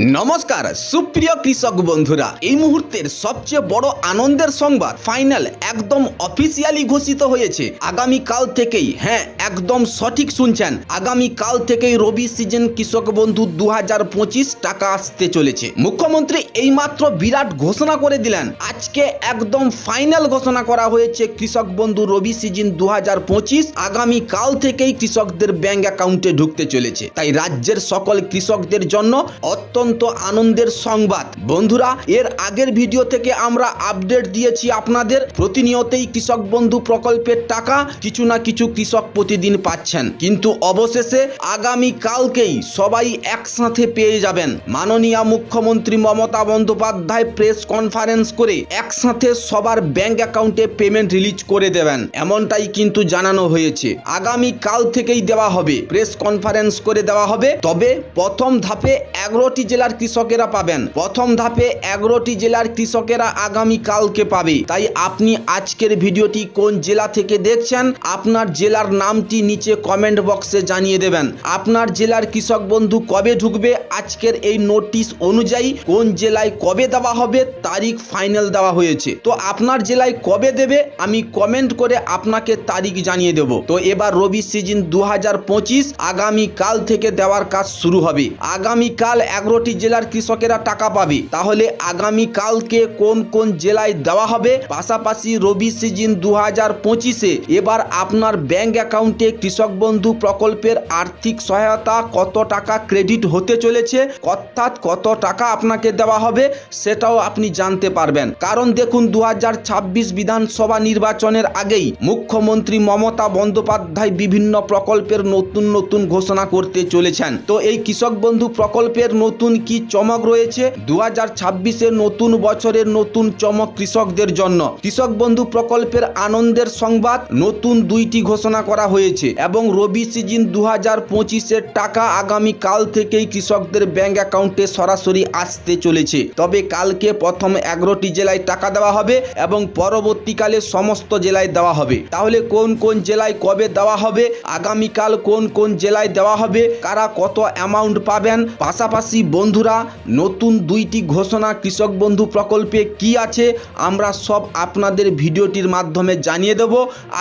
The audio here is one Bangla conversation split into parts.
নমস্কার, সুপ্রিয় কৃষক বন্ধুরা, এই মুহূর্তের সবচেয়ে বড় আনন্দের সংবাদ ফাইনাল একদম অফিসিয়ালি ঘোষিত হয়েছে। আগামী কাল থেকেই হ্যাঁ একদম সঠিক শুনছেন। আগামী কাল থেকেই রবি সিজন কৃষক বন্ধু দু হাজার পঁচিশ টাকা আসতে চলেছে। মুখ্যমন্ত্রী এইমাত্র বিরাট ঘোষণা করে দিলেন। আজকে একদম ফাইনাল ঘোষণা করা হয়েছে কৃষক বন্ধু রবি সিজন দু আগামী কাল থেকেই কৃষকদের ব্যাংক অ্যাকাউন্টে ঢুকতে চলেছে। তাই রাজ্যের সকল কৃষকদের জন্য অত্যন্ত আনন্দের সংবাদ। বন্ধুরা, এর আগের ভিডিও থেকে আমরা আপডেট দিয়েছি আপনাদের। প্রতিনিয়তই কৃষক বন্ধু প্রকল্পের টাকা কিছু না কিছু কৃষক প্রতিদিন পাচ্ছেন। কিন্তু অবশেষে আগামী কালকেই সবাই একসাথে পেয়ে যাবেন। মাননীয় মুখ্যমন্ত্রী মমতা বন্দ্যোপাধ্যায় প্রেস কনফারেন্স করে একসাথে সবার ব্যাংক অ্যাকাউন্টে পেমেন্ট রিলিজ করে দেবেন। এমনটাই কিন্তু জানানো হয়েছে। আগামী কাল থেকেই দেওয়া হবে। প্রেস কনফারেন্স করে দেওয়া হবে। তবে প্রথম ধাপে এগারোটি জেলার কৃষকেরা পাবেন। প্রথম ধাপে এগারোটি জেলার কৃষকেরা আগামী কালকে পাবে। তাই আপনি আজকের ভিডিওটি কোন জেলা থেকে দেখছেন, আপনার জেলার নামটি নিচে কমেন্ট বক্সে জানিয়ে দেবেন। আপনার জেলার কৃষক বন্ধু কবে ঢুকবে, আজকের এই নোটিশ অনুযায়ী কোন জেলায় কবে দেওয়া হবে, তারিখ ফাইনাল দেওয়া হয়েছে। তো আপনার জেলায় কবে দেবে, আমি কমেন্ট করে আপনাকে তারিখ জানিয়ে দেব। তো এবার রবি সিজন দু আগামী কাল থেকে দেওয়ার কাজ শুরু হবে। আগামী কাল এগারোটি জেলার কৃষকেরা টাকা পাবে। তাহলে আগামী কালকে কোন কোন জেলায় দেওয়া হবে? পাশাপাশি রবি সিজন দু হাজার পঁচিশে এবার আপনার ব্যাংক অ্যাকাউন্টে কৃষক বন্ধু প্রকল্পের আর্থিক সহায়তা কত টাকা ক্রেডিট হতে চলেছে? অর্থাৎ কত টাকা আপনাকে দেওয়া হবে সেটাও আপনি জানতে পারবেন। কারণ দেখুন দু হাজার ছাব্বিশ বিধানসভা নির্বাচনের আগেই মুখ্যমন্ত্রী মমতা বন্দ্যোপাধ্যায় বিভিন্ন প্রকল্পের নতুন নতুন ঘোষণা করতে চলেছেন। তো এই কৃষক বন্ধু প্রকল্পের নতুন কি চমক রয়েছে? দু হাজার নতুন বছরের নতুন চমক কৃষকদের জন্য। কৃষক বন্ধু প্রকল্পের আনন্দের সংবাদ নতুন দুইটি ঘোষণা করা হয়েছে এবং রবি সিজন দু হাজার পঁচিশের টাকা আগামী কাল থেকেই কৃষকদের ব্যাংক অ্যাকাউন্টে সরাসরি আসতে চলেছে। তবে কালকে প্রথম এগারোটি জেলায় টাকা দেওয়া হবে এবং পরবর্তীকালে সমস্ত জেলায় দেওয়া হবে। তাহলে কোন কোন জেলায় কবে দেওয়া হবে? আগামীকাল কোন কোন জেলায় দেওয়া হবে? কারা কত অ্যামাউন্ট পাবেন? পাশাপাশি বন্ধুরা, নতুন দুইটি ঘোষণা কৃষক বন্ধু প্রকল্পে কি আছে, আমরা সব আপনাদের ভিডিওটির মাধ্যমে জানিয়ে দেব।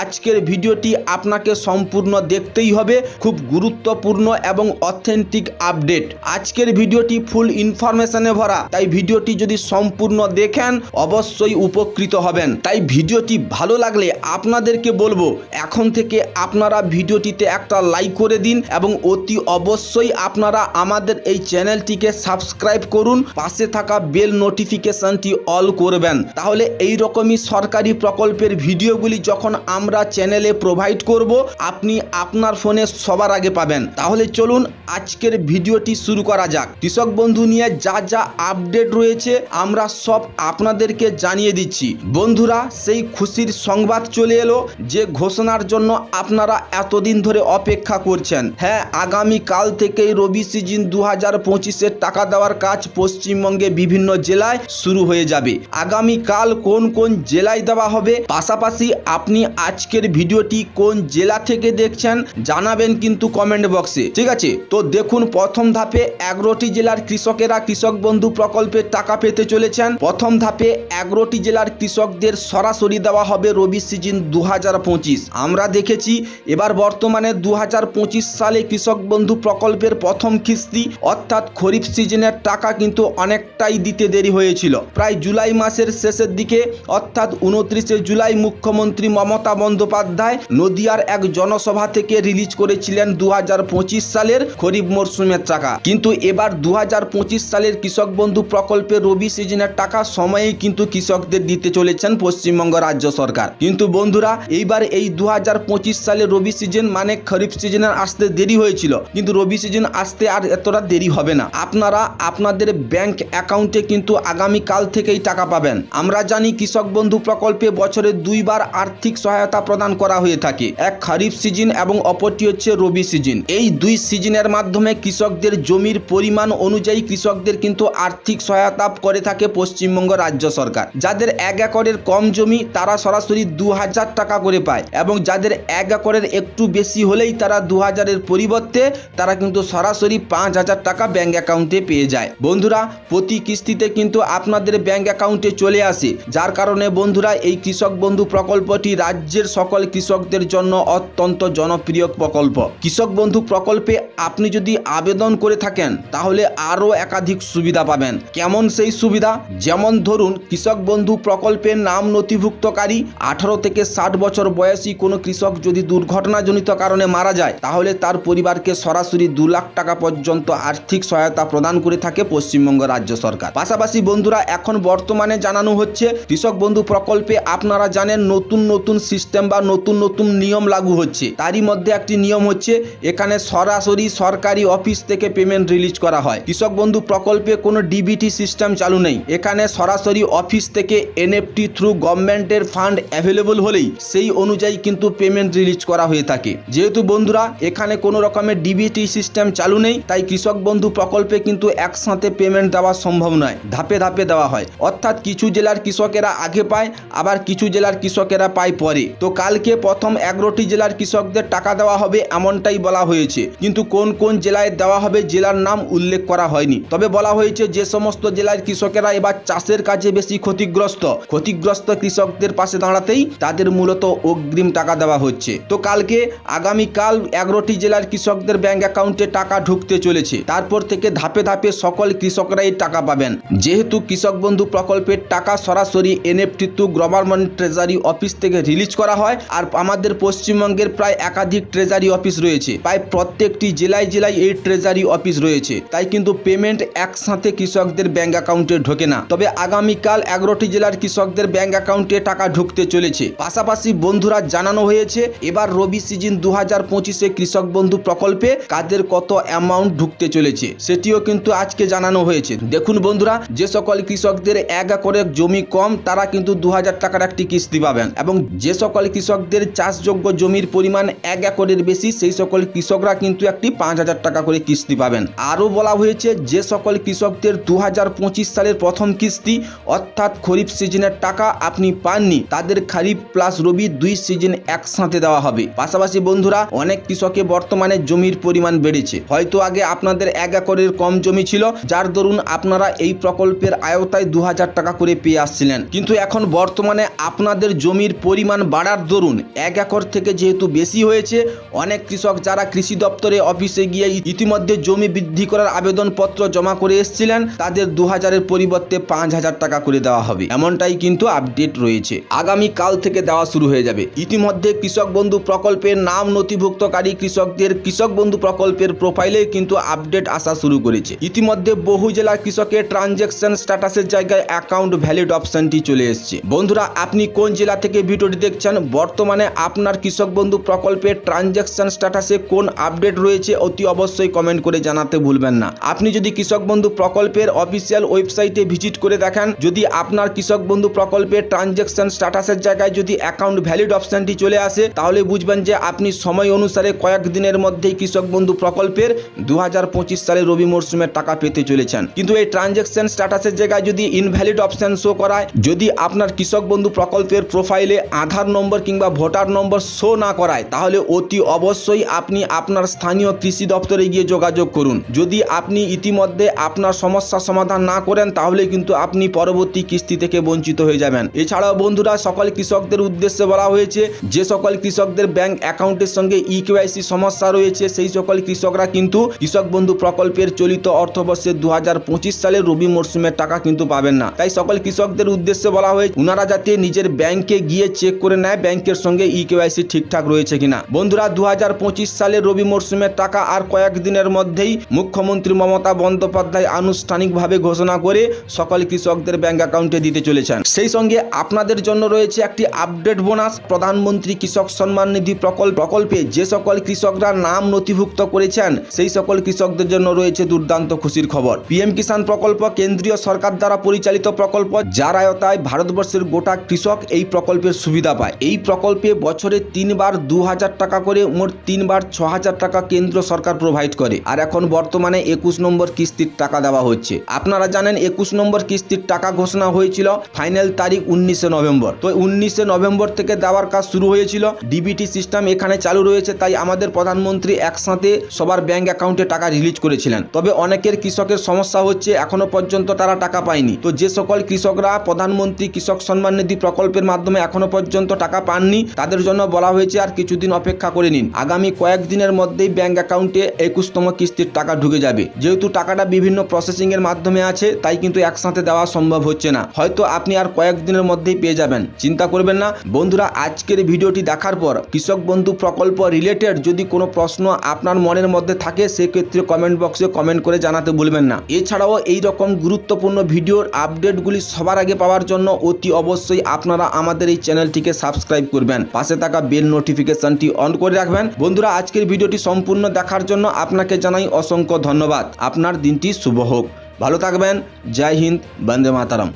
আজকের ভিডিওটি আপনাকে সম্পূর্ণ দেখতেই হবে, খুব গুরুত্বপূর্ণ এবং অথেন্টিক আপডেট আজকের ভিডিওটি ফুল ইনফরমেশনে ভরা, তাই ভিডিওটি যদি সম্পূর্ণ দেখেন, অবশ্যই উপকৃত হবেন। তাই ভিডিওটি ভালো লাগলে আপনাদেরকে বলব, এখন থেকে আপনারা ভিডিওটিতে একটা লাইক করে দিন এবং অতি অবশ্যই আপনারা আমাদের এই চ্যানেলটিকে সাবস্ক্রাইব করুন, পাশে থাকা বেল নোটিফিকেশনটি অল করবেন। তাহলে এই রকমই সরকারি প্রকল্পের ভিডিওগুলি যখন আমরা চ্যানেলে প্রোভাইড করব, আপনি আপনার ফোনে সবার আগে পাবেন। তাহলে চলুন আজকের ভিডিওটি শুরু করা যাক। কৃষক বন্ধু নিয়ে যা যা আপডেট রয়েছে, আমরা সব আপনাদেরকে জানিয়ে দিচ্ছি। বন্ধুরা, সেই খুশির সংবাদ চলে এলো, যে ঘোষণার জন্য আপনারা এতদিন ধরে অপেক্ষা করছেন। হ্যাঁ আগামী কাল থেকেই রবি সিজন দু হাজার পঁচিশের টাকা দেওয়ার কাজ পশ্চিমবঙ্গে বিভিন্ন জেলায় শুরু হয়ে যাবে। আগামী কাল কোন কোন জেলায় দেওয়া হবে? পাশাপাশি আপনি আজকের ভিডিওটি কোন জেলা থেকে দেখছেন জানাবেন কিন্তু কমেন্ট বক্সে ঠিক আছে? তো দেখুন, প্রথম ধাপে এগারোটি জেলার কৃষকেরা কৃষক বন্ধু প্রকল্পের টাকা পেতে চলেছেন। প্রথম ধাপে এগারোটি জেলার কৃষকদের সরাসরি দেওয়া হবে রবি সিজন দু হাজার পঁচিশ। আমরা দেখেছি এবার বর্তমানে দু হাজার পঁচিশ সালে কৃষক বন্ধু প্রকল্পের প্রথম কিস্তি অর্থাৎ খরিফ সিজনের টাকা কিন্তু অনেকটাই দিতে দেরি হয়েছিল। প্রায় জুলাই মাসের শেষের দিকে, অর্থাৎ উনত্রিশে জুলাই মুখ্যমন্ত্রী মমতা বন্দ্যোপাধ্যায় নদিয়ার এক জনসভা থেকে রিলিজ করেছিলেন দু হাজার পঁচিশ সালের খরিফ মরশুমের টাকা। কিন্তু এবার দু হাজার পঁচিশ সালের কৃষক বন্ধু প্রকল্পে রবি সিজনের টাকা সময়েই কিন্তু কৃষকদের দিতে চলেছেন পশ্চিমবঙ্গ রাজ্য সরকার। কিন্তু বন্ধুরা, এইবার এই দু সালের রবি সিজন মানে খরিফ সিজনের আসতে দেরি হয়েছিল। কিন্তু রবি সিজন আসতে আর এতটা দেরি হবে না। আপনারা আপনাদের ব্যাংক অ্যাকাউন্টে কিন্তু আগামী কাল থেকেই টাকা পাবেন। আমরা জানি কৃষক বন্ধু প্রকল্পে বছরে দুইবার আর্থিক সহায়তা প্রদান করা হয়ে থাকে। এক খারিফ সিজন এবং অপরটি হচ্ছে রবি সিজন। এই দুই সিজনের মাধ্যমে কৃষকদের জমির পরিমাণ অনুযায়ী কৃষকদের কিন্তু আর্থিক সহায়তা করে থাকে পশ্চিমবঙ্গ রাজ্য সরকার। যাদের এক একরের কম জমি, তারা সরাসরি দু হাজার টাকা করে পায় এবং যাদের এক একরের একটু বেশি হলেই তারা দু হাজারের পরিবর্তে তারা কিন্তু সরাসরি পাঁচ হাজার টাকা ব্যাংক অ্যাকাউন্টে অ্যাকাউন্টে পেয়ে যায়। বন্ধুরা, প্রতি কিস্তিতে কিন্তু আপনাদের ব্যাংক অ্যাকাউন্টে চলে আসে। যার কারণে বন্ধুরা, এই কৃষক বন্ধু প্রকল্পটি রাজ্যের সকল কৃষকদের জন্য অত্যন্ত জনপ্রিয় প্রকল্প। কৃষক বন্ধু প্রকল্পে আপনি যদি আবেদন করে থাকেন, তাহলে আরও একাধিক সুবিধা পাবেন। কেমন সেই সুবিধা? যেমন ধরুন, কৃষক বন্ধু প্রকল্পের নাম নথিভুক্তকারী, আঠারো থেকে ষাট বছর বয়সী কোনো কৃষক যদি দুর্ঘটনাজনিত কারণে মারা যায়, তাহলে তার পরিবারকে সরাসরি দু লাখ টাকা পর্যন্ত আর্থিক সহায়তা প্রদান করে থাকে পশ্চিমবঙ্গ রাজ্য সরকার। পাশাপাশি বন্ধুরা, এখন বর্তমানে জানানো হচ্ছে, কৃষক বন্ধু প্রকল্পে আপনারা জানেন নতুন নতুন সিস্টেম বা নতুন নতুন নিয়ম লাগু হচ্ছে। তারই মধ্যে একটি নিয়ম হচ্ছে, এখানে সরাসরি সরকারি অফিস থেকে পেমেন্ট রিলিজ করা হয়। কৃষক বন্ধু প্রকল্পে কোনো ডিবিটি সিস্টেম চালু নেই। এখানে সরাসরি অফিস থেকে এনএফটি থ্রু গভর্নমেন্টের ফান্ড অ্যাভেলেবল হলেই সেই অনুযায়ী কিন্তু পেমেন্ট রিলিজ করা হয়ে থাকে। যেহেতু বন্ধুরা, এখানে কোনো রকমের ডিবিটি সিস্টেম চালু নেই, তাই কৃষক বন্ধু প্রকল্পে কিন্তু একসাথে পেমেন্ট দেওয়া সম্ভব নয়। ধাপে ধাপে দেওয়া হয়। অর্থাৎ কিছু জেলার কৃষকেরা আগে পায়, আবার কিছু জেলার কৃষকেরা পায় পরে। তো কালকে প্রথম এগারোটি জেলার কৃষকদের টাকা দেওয়া হবে এমনটাই বলা হয়েছে। কিন্তু কোন কোন জেলায় দেওয়া হবে জেলার নাম উল্লেখ করা হয়নি। তবে বলা হয়েছে যে সমস্ত জেলার কৃষকেরা এবার চাষের কাজে বেশি ক্ষতিগ্রস্ত। ক্ষতিগ্রস্ত কৃষকদের পাশে দাঁড়াতেই তাদের মূলত অগ্রিম টাকা দেওয়া হচ্ছে। তো কালকে আগামীকাল এগারোটি জেলার কৃষকদের ব্যাংক অ্যাকাউন্টে টাকা ঢুকতে চলেছে। তারপর থেকে ধাপে ধাপে ধাপে সকল কৃষকরাই টাকা পাবেন। যেহেতু কৃষক বন্ধু প্রকল্পের টাকা সরাসরি NFT to government treasury office থেকে রিলিজ করা হয় আর আমাদের পশ্চিমবঙ্গের প্রায় একাধিক ট্রেজারি অফিস রয়েছে। প্রায় প্রত্যেকটি জেলায় জেলায় এই ট্রেজারি অফিস রয়েছে। তাই কিন্তু পেমেন্ট একসাথে কৃষকদের ব্যাংক অ্যাকাউন্টে ঢোকে না। তবে আগামীকাল এগারোটি জেলার কৃষকদের ব্যাংক অ্যাকাউন্টে টাকা ঢুকতে চলেছে। পাশাপাশি বন্ধুরা জানানো হয়েছে, এবার রবি সিজন দু হাজার পঁচিশে কৃষক বন্ধু প্রকল্পে কাদের কত অ্যামাউন্ট ঢুকতে চলেছে, সেটিও কিন্তু আজকে জানানো হয়েছে। দেখুন বন্ধুরা, যে সকল কৃষকদের এক একরের জমি কম, তারা কিন্তু দু হাজার টাকার একটি কিস্তি পাবেন। এবং যে সকল কৃষকদের চাষযোগ্য জমির পরিমাণ এক একরের বেশি, সেই সকল কৃষকরা কিন্তু একটি পাঁচ হাজার টাকা করে কিস্তি পাবেন। আরও বলা হয়েছে, যে সকল কৃষকদের দু হাজার পঁচিশ সালের প্রথম কিস্তি, অর্থাৎ খরিফ সিজনের টাকা আপনি পাননি, তাদের খারিফ প্লাস রবি দুই সিজন একসাথে দেওয়া হবে। পাশাপাশি বন্ধুরা, অনেক কৃষকে বর্তমানে জমির পরিমাণ বেড়েছে। হয়তো আগে আপনাদের এক একরের কম জমি ছিল, যার দরুন আপনারা এই প্রকল্পের আয়তায় দু হাজার টাকা করে পেয়ে আসছিলেন। কিন্তু এখন বর্তমানে আপনাদের জমির পরিমাণ বাড়ার দরুন এক একর থেকে যেহেতু বেশি হয়েছে, অনেক কৃষক যারা কৃষি দপ্তরে অফিসে গিয়ে ইতিমধ্যে জমি বৃদ্ধি করার আবেদনপত্র জমা করে এসেছিলেন, তাদের দু হাজারের পরিবর্তে পাঁচ হাজার টাকা করে দেওয়া হবে। এমনটাই কিন্তু আপডেট রয়েছে। আগামী কাল থেকে দেওয়া শুরু হয়ে যাবে। ইতিমধ্যে কৃষক বন্ধু প্রকল্পের নাম নথিভুক্তকারী কৃষকদের কৃষক বন্ধু প্রকল্পের প্রোফাইলে কিন্তু আপডেট আসা শুরু করেছে ইতিমধ্যে বহু জেলার কৃষকের ট্রানজ্যাকশন স্ট্যাটাসের জায়গায় অ্যাকাউন্ট ভ্যালিড অপশনটি চলে এসেছে। বন্ধুরা, আপনি কোন জেলা থেকে ভিডিওটি দেখছেন? বর্তমানে আপনার কৃষক বন্ধু প্রকল্পের ট্রানজ্যাকশন স্ট্যাটাসে কোন আপডেট রয়েছে অতি অবশ্যই কমেন্ট করে জানাতে ভুলবেন না। আপনি যদি কৃষক বন্ধু প্রকল্পের অফিসিয়াল ওয়েবসাইটে ভিজিট করে দেখেন, যদি আপনার কৃষক বন্ধু প্রকল্পের ট্রানজ্যাকশন স্ট্যাটাসের জায়গায় যদি অ্যাকাউন্ট ভ্যালিড অপশনটি চলে আসে, তাহলে বুঝবেন যে আপনি সময় অনুসারে কয়েক দিনের মধ্যেই কৃষক বন্ধু প্রকল্পের দু সালে রবি মরশুমের টাকা পেতে চলেছেন। কিন্তু এই ট্রানজ্যাকশন স্ট্যাটাসের জায়গায় যদি ইনভ্যালিড অপশন শো করায়, যদি আপনার কৃষক বন্ধু প্রকল্পের প্রোফাইলে আধার নম্বর কিংবা ভোটার নম্বর শো না করায়, তাহলে অতি অবশ্যই আপনি আপনার স্থানীয় কৃষি দপ্তরে গিয়ে যোগাযোগ করুন। যদি আপনি ইতিমধ্যে আপনার সমস্যা সমাধান না করেন, তাহলে কিন্তু আপনি পরবর্তী কিস্তি থেকে বঞ্চিত হয়ে যাবেন। এছাড়াও বন্ধুরা, সকল কৃষকদের উদ্দেশ্যে বলা হয়েছে, যে সকল কৃষকদের ব্যাংক অ্যাকাউন্টের সঙ্গে ই কেওয়াইসি সমস্যা রয়েছে, সেই সকল কৃষকরা কিন্তু কৃষক বন্ধু প্রকল্পের চলিত অর্থবর্ষে দু সালের রবি মরশুমের টাকা কিন্তু পাবেন না। তাই সকল কৃষকদের উদ্দেশ্যে বলা হয়েছে ওনারা যাতে নিজের ব্যাংকে গিয়ে চেক করে নেয় ব্যাংকের সঙ্গে ই কেওয়াইসি ঠিকঠাক রয়েছে কিনা। বন্ধুরা দু সালের রবি মরশুমের টাকা আর কয়েক দিনের মধ্যেই মুখ্যমন্ত্রী মমতা বন্দ্যোপাধ্যায় আনুষ্ঠানিকভাবে ঘোষণা করে সকল কৃষকদের ব্যাংক অ্যাকাউন্টে দিতে চলেছেন। সেই সঙ্গে আপনাদের জন্য রয়েছে একটি আপডেট বোনাস, প্রধানমন্ত্রী কৃষক সম্মান নিধি প্রকল্প। প্রকল্পে যে সকল কৃষকরা নাম নথিভুক্ত করেছেন, সেই সকল কৃষকদের জন্য রয়েছে দুর্দান্ত খুশির খবর। পিএম কিষাণ প্রকল্প কেন্দ্রীয় সরকার দ্বারা পরিচালিত প্রকল্প যার আয়তায় ভারতবর্ষের গোটা কৃষক এই প্রকল্পের সুবিধা পায়। এই প্রকল্পে বছরে তিনবার দু হাজার টাকা করে, মোট তিনবার ছ হাজার টাকা কেন্দ্র সরকার প্রোভাইড করে। আর এখন বর্তমানে একুশ নম্বর কিস্তির টাকা দেওয়া হচ্ছে। আপনারা জানেন একুশ নম্বর কিস্তির টাকা ঘোষণা হয়েছিল ফাইনাল তারিখ উনিশে নভেম্বর। তো উনিশে নভেম্বর থেকে দেওয়ার কাজ শুরু হয়েছিল। ডিবিটি সিস্টেম এখানে চালু রয়েছে, তাই আমাদের প্রধানমন্ত্রী একসাথে সবার ব্যাংক অ্যাকাউন্টে টাকা রিলিজ করেছিলেন। তবে তবে অনেকের কৃষকের সমস্যা হচ্ছে, এখনও পর্যন্ত তারা টাকা পায়নি। তো যে সকল কৃষকরা প্রধানমন্ত্রী কৃষক সম্মান নিধি প্রকল্পের মাধ্যমে এখনও পর্যন্ত টাকা পাননি, তাদের জন্য বলা হয়েছে আর কিছুদিন অপেক্ষা করে নিন। আগামী কয়েকদিনের মধ্যেই ব্যাংক অ্যাকাউন্টে একুশতম কিস্তির টাকা ঢুকে যাবে। যেহেতু টাকাটা বিভিন্ন প্রসেসিং এর মাধ্যমে আছে, তাই কিন্তু একসাথে দেওয়া সম্ভব হচ্ছে না। হয়তো আপনি আর কয়েকদিনের মধ্যেই পেয়ে যাবেন। চিন্তা করবেন না। বন্ধুরা, আজকের ভিডিওটি দেখার পর কৃষক বন্ধু প্রকল্প রিলেটেড যদি কোনো প্রশ্ন আপনার মনের মধ্যে থাকে, সেক্ষেত্রে কমেন্ট বক্সে কমেন্ট করে জানাতে ভুলবেন না। এছাড়াও এই রকম গুরুত্বপূর্ণ ভিডিওর আপডেটগুলি সবার আগে পাওয়ার জন্য অতি অবশ্যই আপনারা আমাদের এই চ্যানেলটিকে সাবস্ক্রাইব করবেন। পাশে থাকা বেল নোটিফিকেশনটি অন করে রাখবেন। বন্ধুরা, আজকের ভিডিওটি সম্পূর্ণ দেখার জন্য আপনাকে জানাই অসংখ্য ধন্যবাদ। আপনার দিনটি শুভ হোক। ভালো থাকবেন। জয় হিন্দ। বন্দে মাতারাম।